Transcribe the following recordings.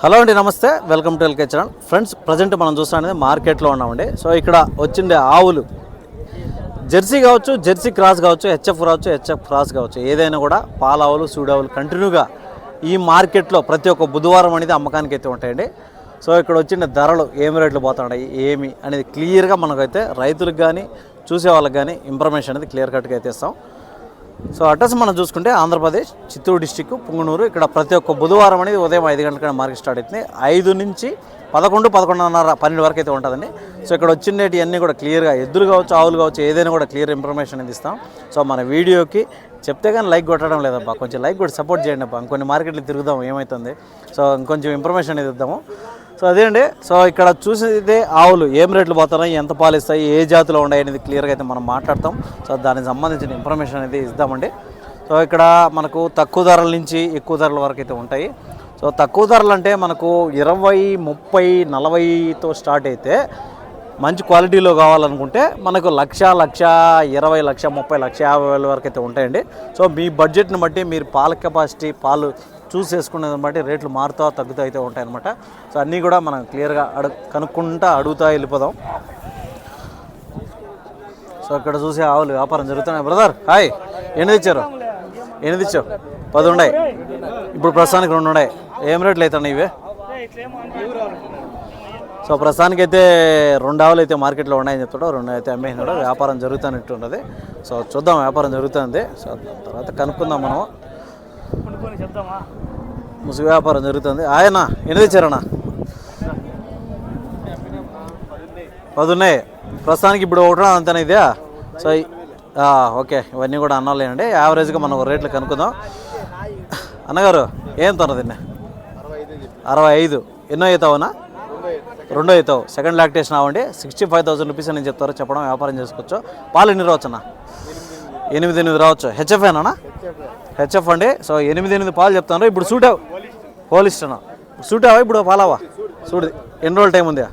Hello అండి నమస్తే. Welcome to LK channel. Friends present మనం చూస్తున్నది మార్కెట్లో ఉన్నామండి. సో ఇక్కడ వచ్చిండే ఆవులు. జెర్సీ కావచ్చు జెర్సీ క్రాస్ కావచ్చు హెచ్ఎఫ్ రావచ్చు హెచ్ఎఫ్ క్రాస్ కావచ్చు. ఏదైనా కూడా పాలావులు సూడావులు కంటిన్యూగా ఈ మార్కెట్లో ప్రతి ఒక్క బుధవారం అనేది అమ్మకానికి అయితే ఉంటాయండి. సో ఇక్కడ వచ్చిన ధరలు ఏమి రేట్లు పోతున్నాయి ఏమి అనేది క్లియర్గా మనకైతే రైతులకు కానీ చూసే వాళ్ళకి కానీ ఇన్ఫర్మేషన్ అనేది క్లియర్ కట్గా అయితే ఇస్తాం. సో అడ్రస్ మనం చూసుకుంటే ఆంధ్రప్రదేశ్ చిత్తూరు డిస్టిక్ పుంగనూరు. ఇక్కడ ప్రతి ఒక్క బుధవారం అనేది ఉదయం ఐదు గంటల మార్కెట్ స్టార్ట్ అవుతుంది. ఐదు నుంచి పదకొండు పదకొండున్నర పన్నెండు వరకు అయితే ఉంటుందండి. సో ఇక్కడ వచ్చిండేటి అన్నీ కూడా క్లియర్గా ఎద్దులు కావచ్చు ఆవులు కావచ్చు ఏదైనా కూడా క్లియర్ ఇన్ఫర్మేషన్ అనేది ఇస్తాం. సో మన వీడియోకి చెప్తే కానీ లైక్ కొట్టడం లేదబ్బా. కొంచెం లైక్ కూడా సపోర్ట్ చేయండి అబ్బా. ఇంకొన్ని మార్కెట్లు తిరుగుదాం ఏమవుతుంది సో ఇంకొంచెం ఇన్ఫర్మేషన్ అనేది ఇద్దాము. సో అదే అండి సో ఇక్కడ చూసేదే ఆవులు ఏం రేట్లు పోతున్నాయి ఎంత పాలు ఇస్తాయి ఏ జాతిలో ఉన్నాయి అనేది క్లియర్గా అయితే మనం మాట్లాడతాం. సో దానికి సంబంధించిన ఇన్ఫర్మేషన్ అనేది ఇద్దామండి. సో ఇక్కడ మనకు తక్కువ ధరల నుంచి ఎక్కువ ధరల వరకు అయితే ఉంటాయి. సో తక్కువ ధరలు అంటే మనకు ఇరవై ముప్పై నలభైతో స్టార్ట్ అయితే మంచి క్వాలిటీలో కావాలనుకుంటే మనకు లక్ష లక్ష ఇరవై లక్ష ముప్పై లక్ష యాభై వేల వరకు అయితే ఉంటాయండి. సో మీ బడ్జెట్ని బట్టి మీరు పాల కెపాసిటీ పాలు చూస్ చేసుకునేది బట్టి రేట్లు మారుతా తగ్గుతూ అయితే ఉంటాయన్నమాట. సో అన్నీ కూడా మనం క్లియర్గా అడు కనుక్కుంటా అడుగుతా వెళ్ళిపోదాం. సో ఇక్కడ చూసే ఆవులు వ్యాపారం జరుగుతున్నాయి. Brother hi. ఎనిమిది ఇచ్చారు ఎనిమిది ఇచ్చావు పది ఉన్నాయి. ఇప్పుడు ప్రస్తుతానికి రెండు ఉన్నాయి. ఏం రేట్లు అవుతున్నాయి ఇవి? సో ప్రస్తుతానికి అయితే రెండు ఆవులు అయితే మార్కెట్లో ఉన్నాయని చెప్తాడు. రెండు అయితే అమ్మేసినాడు. వ్యాపారం జరుగుతున్నట్టు ఉన్నది. సో చూద్దాం వ్యాపారం జరుగుతుంది సో తర్వాత కనుక్కుందాం మనం ముసుగు వ్యాపారం జరుగుతుంది. ఆయన? ఎనిమిది తెచ్చారన్నా? పది ఉన్నాయి ప్రస్తుతానికి ఇప్పుడు ఒకటి అంతేనా ఇదే? So okay. ఇవన్నీ కూడా అన్నాలేనండి యావరేజ్గా మనం రేట్లు కనుక్కుందాం. అన్నగారు ఏం తొన్నది అరవై ఐదు. ఎన్నో అవుతావునా రెండో అవుతావు సెకండ్ లాక్టేషన్ అవ్వండి సిక్స్టీ ఫైవ్ థౌసండ్ రూపీస్ అని చెప్తారు. చెప్పడం వ్యాపారం చేసుకోవచ్చు. పాలు ఎన్ని రావచ్చు అన్న ఎనిమిది ఎనిమిది రావచ్చు. హెచ్ఎఫ్ఏనా హెచ్ఎఫ్ అండి. సో ఎనిమిది ఎనిమిది పాలు చెప్తాను ఇప్పుడు సూట్ హోలిస్టనా సూట్ అవ్వ? ఇప్పుడు పాలావా సూట్. ఎన్ని రోజులు టైం ఉంది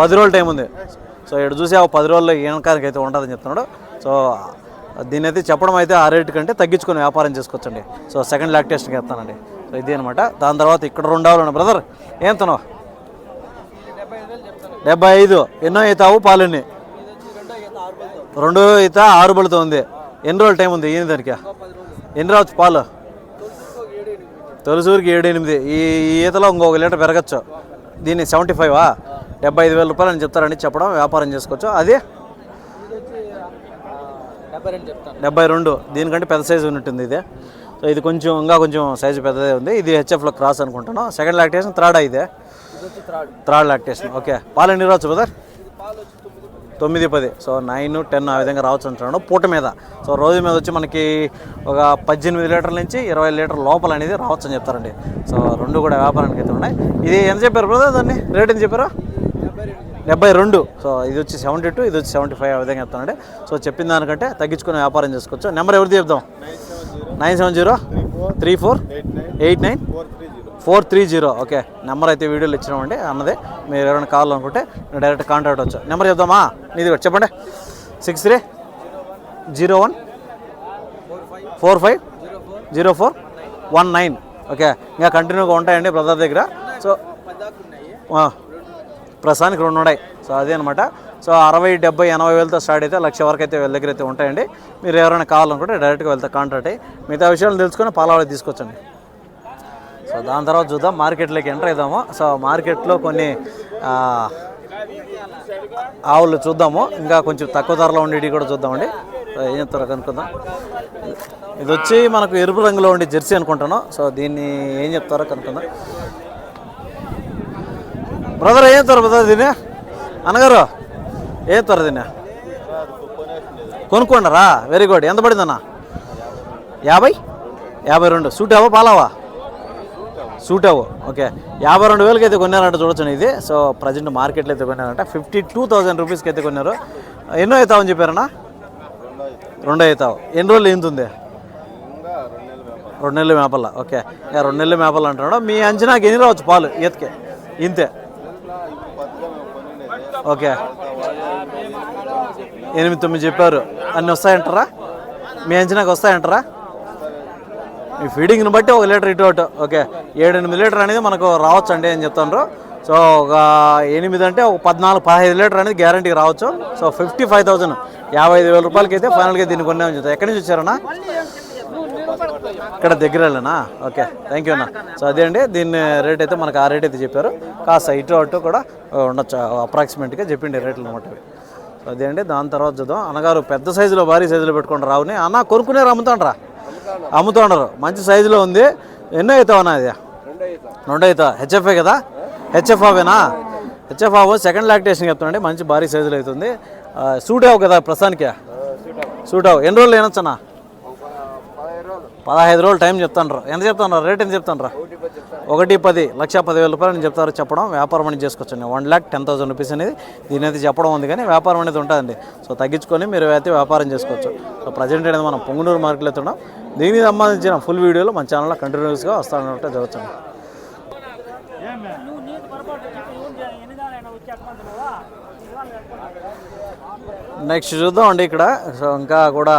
పది రోజులు టైం ఉంది. సో ఇక్కడ చూసి ఆ పది రోజుల్లో ఏనకానికి అయితే ఉంటుందని చెప్తున్నాడు. సో దీని అయితే చెప్పడం అయితే ఆ రేటు కంటే తగ్గించుకొని వ్యాపారం చేసుకోవచ్చండి. సో సెకండ్ లాక్టేషన్కి వేస్తానండి. సో ఇది అనమాట దాని తర్వాత ఇక్కడ రెండు బ్రదర్. ఏం తినవు డెబ్బై ఐదు. ఎన్నో అవుతావు పాలన్నీ రెండు ఈత ఆరు బలతో ఉంది. ఎన్ని రోజులు టైం ఉంది? ఏంది దానికి? ఎన్ని రావచ్చు పాలు. తొలిసూరికి ఏడు ఎనిమిది ఈ ఈతలో ఇంకొక లీటర్ పెరగచ్చు. దీన్ని సెవెంటీ ఫైవా డెబ్బై ఐదు వేల రూపాయలు అని చెప్తారని చెప్పడం వ్యాపారం చేసుకోవచ్చు. అది? డెబ్బై రెండు. దీనికంటే పెద్ద సైజు ఉన్నట్టుంది ఇది. సో ఇది కొంచెం ఇంకా కొంచెం సైజు పెద్దదే ఉంది. ఇది హెచ్ఎఫ్లో క్రాస్ అనుకుంటాను సెకండ్ లాక్టేషన్ థర్డ్ ఇదే? Third lactation. ఓకే. పాలు ఎన్ని రావచ్చు బ్రదర్? తొమ్మిది పది. సో నైన్ టెన్ ఆ విధంగా రావచ్చు అంటున్నాను పూట మీద. సో రోజు మీద వచ్చి మనకి ఒక పద్దెనిమిది లీటర్ల నుంచి ఇరవై లీటర్ లోపల అనేది రావచ్చు అని చెప్తారండి. సో రెండు కూడా వ్యాపారానికి అయితే ఉన్నాయి. ఇది ఎంత చెప్పారు బ్రదర్ దాన్ని రేట్ ఎంత చెప్పారు? డెబ్బై రెండు. సో ఇది వచ్చి సెవెంటీ టూ ఇది వచ్చి సెవెంటీ ఫైవ్ ఆ విధంగా చెప్తానండి సో చెప్పిన దానికంటే తగ్గించుకుని వ్యాపారం చేసుకోవచ్చు. నెంబర్ ఎవరిది చెప్దాం? Nine seven zero? Three four. Eight nine? Four three zero. Okay number అయితే వీడియోలు ఇచ్చినామండి అన్నదే. మీరు ఎవరైనా కావాలనుకుంటే డైరెక్ట్ కాంటాక్ట్ అవ్వచ్చు. నెంబర్ చెప్దామా? నీది కూడా చెప్పండి. Six three zero one. Four five zero four one nine. Okay ఇంకా కంటిన్యూగా ఉంటాయండి బ్రదర్ దగ్గర. సో ప్రస్తుతానికి రెండు ఉన్నాయి. సో అదే అనమాట సో అరవై డెబ్బై ఎనభై వేలతో స్టార్ట్ అయితే లక్ష వరకు అయితే వీళ్ళ దగ్గర అయితే ఉంటాయండి. మీరు ఎవరైనా కావాలనుకుంటే డైరెక్ట్గా వెళ్తే కాంటాక్ట్ అయ్యి మిగతా విషయాలు తెలుసుకొని పాలవాడి తీసుకొచ్చండి. సో దాని తర్వాత చూద్దాం మార్కెట్లోకి ఎంటర్ అవుదాము సో మార్కెట్లో కొన్ని ఆవులు చూద్దాము. ఇంకా కొంచెం తక్కువ ధరలో ఉండేవి కూడా చూద్దామండి. ఏం చెప్తారో కనుక్కుందాం. ఇది వచ్చి మనకు ఎరుపు రంగులో ఉండే జెర్సీ అనుకుంటాను. సో దీన్ని ఏం చెప్తారో కనుక్కుందాం. బ్రదర్ ఏం చెప్తారు బ్రదర్ దీన్ని? అన్నగారు ఏం చెప్తారు దీన్ని? కొనుక్కోండరా వెరీ గుడ్ ఎంత పడిందన్న? యాభై? యాభై రెండు. సూట్ యావా పాలావా? సూట్ అవ్వు. ఓకే. యాభై రెండు వేలకి అయితే కొన్నారంట చూడొచ్చు ఇది సో ప్రజెంట్ మార్కెట్లో అయితే కొన్నారంట. ఫిఫ్టీ టూ థౌసండ్ రూపీస్కి అయితే కొన్నారు. ఎన్నో అవుతావని చెప్పారన్నా? రెండో అవుతావు. ఎన్ని రోజులు ఏంతుంది రెండు నెలలు మేపల్ల. ఓకే. రెండు నెలలు మేపల్ అంటున్నాడు. మీ అంచనాకి ఎన్ని రావచ్చు పాలు? ఈతకే. ఇంతే. ఓకే. ఎనిమిది తొమ్మిది చెప్పారు. అన్నీ వస్తాయంటారా? మీ అంచనాకి వస్తాయంటారా? ఈ ఫీడింగ్ని బట్టి ఒక లీటర్ ఇటు అటు ఓకే. ఏడెనిమిది లీటర్ అనేది మనకు రావచ్చు అండి అని చెప్తాను సో ఒక ఎనిమిది అంటే ఒక పద్నాలుగు పదహైదు లీటర్ అనేది గ్యారంటీ రావచ్చు. సో ఫిఫ్టీ ఫైవ్ థౌసండ్ యాభై ఐదు వేల రూపాయలకి అయితే ఫైనల్గా దీన్ని కొన్నామని చెప్తాను ఎక్కడి నుంచి వచ్చారన్నా? ఇక్కడ దగ్గరలేనా? ఓకే థ్యాంక్ యూ అన్న. సో అదే అండి దీన్ని రేట్ అయితే మనకు ఆ రేట్ అయితే చెప్పారు. కాస్త ఇటు అటు కూడా ఉండొచ్చు అప్రాక్సిమేట్గా చెప్పిండి రేట్లు అనమాట సో అదే అండి దాని తర్వాత చూద్దాం. అన్నగారు పెద్ద సైజులో భారీ సైజులో పెట్టుకుంటారు. రావుని. అన్న కొనుక్కునే రమ్ముతాండ్రా అమ్ముతున్నారు మంచి సైజులో ఉంది. ఎన్నో అవుతావు అన్న అది రెండు అవుతావు హెచ్ఎఫ్ఏ కదా? హెచ్ఎఫ్ అవేనా హెచ్ఎఫ్ అవ్వ సెకండ్ లాక్టేషన్ చెప్తున్నాండి మంచి భారీ సైజులో అవుతుంది సూట్ అవ్వు కదా ప్రస్తుతానికి? సూట్ అవ్వు ఎన్ని రోజులు ఏనొచ్చన్నా పదహైదు రోజులు. టైం చెప్తాను ఎంత చెప్తాను రేట్ ఎంత చెప్తాను ఒకటి పది లక్ష పదివేల రూపాయలు నేను చెప్తారు చెప్పడం వ్యాపారం అనేది చేసుకోవచ్చు one lakh ten thousand rupees అనేది దీని అయితే చెప్పడం ఉంది కానీ వ్యాపారం అనేది ఉంటుందండి. సో తగ్గించుకొని మీరు అయితే వ్యాపారం చేసుకోవచ్చు. సో ప్రజెంట్ అనేది మనం పొంగునూరు మార్కెట్లో ఎత్తున్నాం దీనికి సంబంధించిన ఫుల్ వీడియోలు మన ఛానల్లో కంటిన్యూస్గా వస్తానంటే జరుగుతుంది నెక్స్ట్ చూద్దాం అండి ఇక్కడ. సో ఇంకా కూడా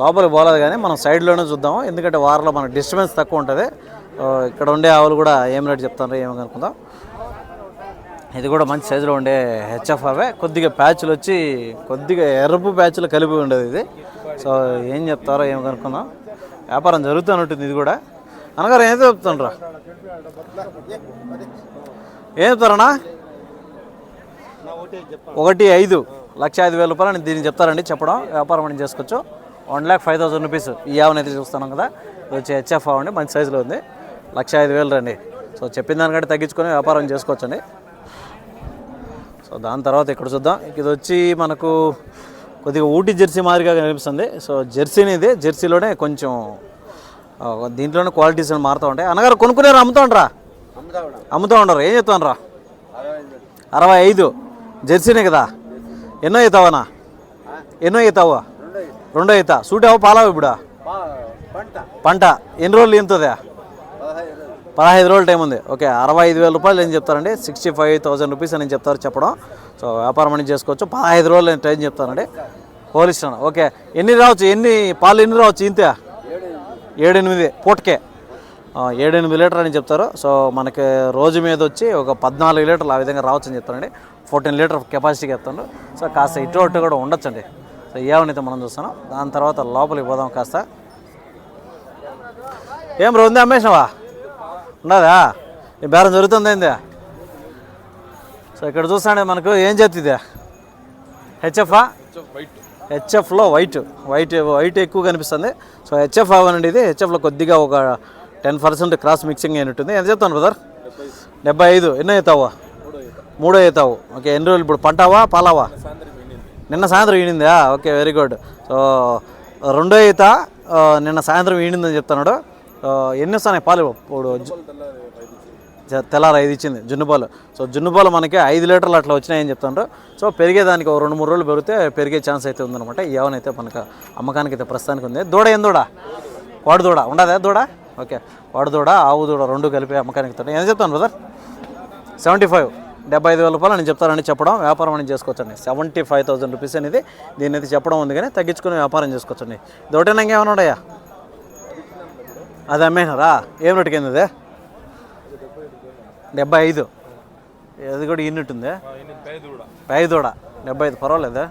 లోపలికి పోలేదు కానీ మనం సైడ్లోనే చూద్దాం ఎందుకంటే వారిలో మనకు డిస్టర్బెన్స్ తక్కువ ఉంటుంది. ఇక్కడ ఉండే ఆవులు కూడా ఏం రేట్ చెప్తారో ఏమో కనుక్కుందాం. ఇది కూడా మంచి సైజులో ఉండే హెచ్ఎఫ్ అవే కొద్దిగా ప్యాచ్లు వచ్చి కొద్దిగా ఎరుపు ప్యాచ్లు కలిపి ఉండేది ఇది. సో ఏం చెప్తారో ఏం కనుక్కుందాం. వ్యాపారం జరుగుతున్నట్టుంది ఇది కూడా. అనగారు ఏం చెప్తుండ్రా? ఏం చెప్తారన్నా? ఒకటి ఐదు. లక్ష ఐదు వేల రూపాయలు దీన్ని చెప్తారండి చెప్పడం. వ్యాపారం అని చేసుకోవచ్చు. One lakh five thousand rupees ఈ ఆవుని అయితే చూస్తున్నాం కదా. ఇది వచ్చి హెచ్ఎఫ్ ఆవు మంచి సైజులో ఉంది. లక్ష ఐదు వేలు రండి. సో చెప్పిన దానికంటే తగ్గించుకొని వ్యాపారం చేసుకోవచ్చండి. సో దాని తర్వాత ఇక్కడ చూద్దాం. ఇది వచ్చి మనకు కొద్దిగా ఊటీ జెర్సీ మాదిరిగా కనిపిస్తుంది. సో జెర్సీని ఇది జెర్సీలోనే కొంచెం దీంట్లోనే క్వాలిటీస్ అని మారుతూ ఉంటాయి? అన్నగారు కొనుక్కునేరు అమ్ముతూ ఉండరా? అమ్ముతూ ఉండరు? ఏం చెప్తాను అరవై ఐదు. జెర్సీనే కదా? ఎన్నో అవుతావనా ఎన్నో అవుతావా రెండో అవుతా సూట్ అవ్వ పాలావు ఇప్పుడు? పంట. ఎన్ని రోజులు ఎంతుందా? పదహైదు రోజులు టైం ఉంది. ఓకే అరవై ఐదు వేల రూపాయలు ఏం చెప్తారండి? సిక్స్టీ ఫైవ్ థౌసండ్ రూపీస్ అని చెప్తారు చెప్పడం. సో వ్యాపారం అని చేసుకోవచ్చు. పదహైదు రోజులు నేను టైం చెప్తానండి. హోలిస్తాను ఓకే ఎన్ని రావచ్చు? ఎన్ని పాలు ఎన్ని రావచ్చు ఇంతే? ఏడెనిమిది. పూటకే. ఏడెనిమిది లీటర్ అని చెప్తారు. సో మనకి రోజు మీద వచ్చి ఒక పద్నాలుగు లీటర్లు ఆ విధంగా రావచ్చు అని చెప్తారండి ఫోర్టీన్ లీటర్ కెపాసిటీకి చెప్తాను. సో కాస్త ఇటు అటు కూడా ఉండొచ్చండి. సో ఏమనైతే మనం చూస్తున్నాం. దాని తర్వాత లోపలికి పోదాం కాస్త. ఏం రోజు ఉంది అమ్మేసినావా? ఉండదా ఈ బేరం జరుగుతుంది ఏంది? సో ఇక్కడ చూస్తానే మనకు ఏం చేతి ఇది? హెచ్ఎఫ్ఆ హెచ్ఎఫ్లో వైట్. వైట్ వైట్ ఎక్కువ కనిపిస్తుంది. సో హెచ్ఎఫ్ అవ్వనండి ఇది. హెచ్ఎఫ్లో కొద్దిగా ఒక టెన్ పర్సెంట్ క్రాస్ మిక్సింగ్ అయినట్టుంది. ఎంత చెప్తాను బ్రదర్? డెబ్బై ఐదు. ఎన్నో అవుతావా మూడో అవుతావు ఓకే ఎన్ని రోజులు ఇప్పుడు? పంటావా పాలావా? నిన్న సాయంత్రం ఈనిందా? ఓకే వెరీ గుడ్ సో రెండో ఈత నిన్న సాయంత్రం ఈనిందని చెప్తున్నాడు. ఎన్ని వస్తున్నాయి పాలు? ఇప్పుడు తెల్లారు ఐదు ఇచ్చింది జున్నుపాలు సో జున్నుపాలు మనకి ఐదు లీటర్లు అట్లా వచ్చినాయని చెప్తాను సో పెరిగేదానికి ఒక రెండు మూడు రోజులు పెరిగితే పెరిగే ఛాన్స్ అయితే ఉందన్నమాట. ఏవనైతే మనకు అమ్మకానికి అయితే ప్రస్తుతానికి ఉంది. దూడ ఏం దూడ? వాడు దూడ. ఉండదా దూడ? ఓకే. వాడు దూడ ఆవు దూడ రెండు కలిపి అమ్మకానికి ఎంత చెప్తాను బ్రదర్ సెవెంటీ ఫైవ్ డెబ్బై ఐదు వేల రూపాయలు నేను చెప్తానని చెప్పడం వ్యాపారం అని చేసుకోవచ్చండి. సెవెంటీ ఫైవ్ థౌసండ్ రూపీస్ అనేది దీన్ని అయితే చెప్పడం ఉంది కానీ తగ్గించుకుని వ్యాపారం చేసుకోవచ్చండి. దొడ్డనంగా ఏమైనా ఉన్నాయా? అది అమ్మేనారా ఏం రేటుకి అదే డెబ్బై ఐదు. అది కూడా యూనిట్ ఐదు కూడా డెబ్బై ఐదు పర్వాలేదు.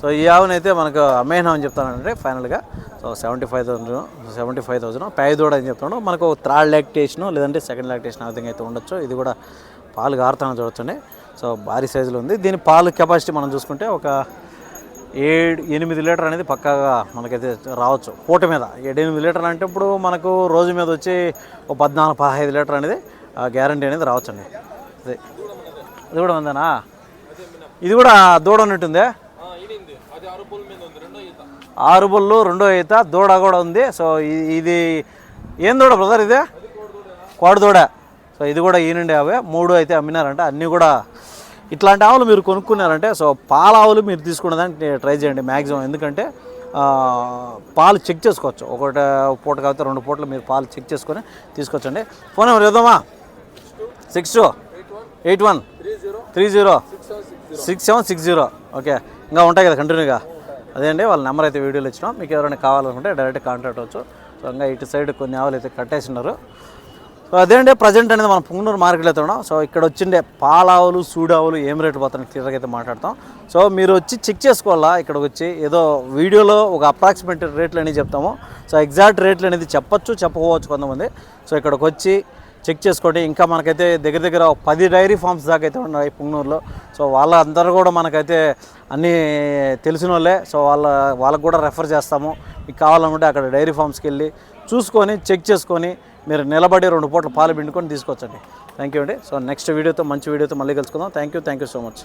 సో ఈ ఆవునైతే మనకు అమ్మేనా అని చెప్తానంటే ఫైనల్గా. So seventy five thousand seventy five thousand పైదూడ అని చెప్తున్నాడు. మనకు థర్డ్ లాక్టేషన్ లేదంటే సెకండ్ లాక్టేషన్ ఆ విధంగా అయితే ఉండొచ్చు. ఇది కూడా పాలు గారుతాను చూడొచ్చండి. సో భారీ సైజులో ఉంది. దీని పాలు కెపాసిటీ మనం చూసుకుంటే ఒక ఏడు ఎనిమిది లీటర్ అనేది పక్కాగా మనకైతే రావచ్చు పూట మీద. ఏడు ఎనిమిది లీటర్లు అంటే ఇప్పుడు మనకు రోజు మీద వచ్చి ఒక పద్నాలుగు పదహైదు లీటర్ అనేది గ్యారంటీ అనేది రావచ్చండి. అదే. ఇది కూడా ఉందేనా ఇది కూడా దూడ ఉన్నట్టుందే? ఆరు బుల్లు రెండో ఈత దూడ కూడా ఉంది. సో ఇది ఏం దూడ బ్రదర్ ఇదే? కోడి దూడ. సో ఇది కూడా ఈనండి అవే. మూడు అయితే అమ్మినారంట. అన్నీ కూడా ఇట్లాంటి ఆవులు మీరు కొనుక్కున్నారంటే సో పాల ఆవులు మీరు తీసుకునేదానికి ట్రై చేయండి మ్యాక్సిమం ఎందుకంటే పాలు చెక్ చేసుకోవచ్చు. ఒకటి పూట కాకపోతే రెండు పూటలు మీరు పాలు చెక్ చేసుకొని తీసుకొచ్చండి. Phone number ఇద్దామా? Six two. Eight one. Three zero. Six seven six zero. Okay. ఇంకా ఉంటాయి కదా కంటిన్యూగా. అదే అండి వాళ్ళ నెంబర్ అయితే వీడియోలు ఇచ్చినాం. మీకు ఎవరైనా కావాలనుకుంటే డైరెక్ట్ కాంటాక్ట్ అవ్వచ్చు. సో ఇంకా ఇటు సైడ్ కొన్ని ఆవులు అయితే కట్టేసినారు సో అదేంటి ప్రజెంట్ అనేది మనం పుంగనూరు మార్కెట్లో అయితే ఉన్నాం. సో ఇక్కడ వచ్చిండే పాలావులు సూడావులు ఏం రేటు పోతాను క్లియర్గా అయితే మాట్లాడతాం. సో మీరు వచ్చి చెక్ చేసుకోవాలా? ఇక్కడికి వచ్చి ఏదో వీడియోలో ఒక అప్రాక్సిమేట్ రేట్లు అనేది చెప్తాము. సో ఎగ్జాక్ట్ రేట్లు అనేది చెప్పచ్చు చెప్పకపోవచ్చు కొంతమంది. సో ఇక్కడికి వచ్చి చెక్ చేసుకోండి. ఇంకా మనకైతే దగ్గర దగ్గర పది డైరీ ఫార్మ్స్ దాకా అయితే ఉన్నాయి పుంగనూరులో. సో వాళ్ళందరూ కూడా మనకైతే అన్నీ తెలిసిన వాళ్ళే. సో వాళ్ళ వాళ్ళకు కూడా రెఫర్ చేస్తాము. మీకు కావాలనుకుంటే అక్కడ డైరీ ఫార్మ్స్కి వెళ్ళి చూసుకొని చెక్ చేసుకొని మీరు నిలబడి రెండు పూట్ల పాలు పిండుకొని తీసుకొచ్చండి. థ్యాంక్ యూ అండి. సో నెక్స్ట్ వీడియోతో మంచి వీడియోతో మళ్ళీ కలుసుకుందాం. Thank you thank you so much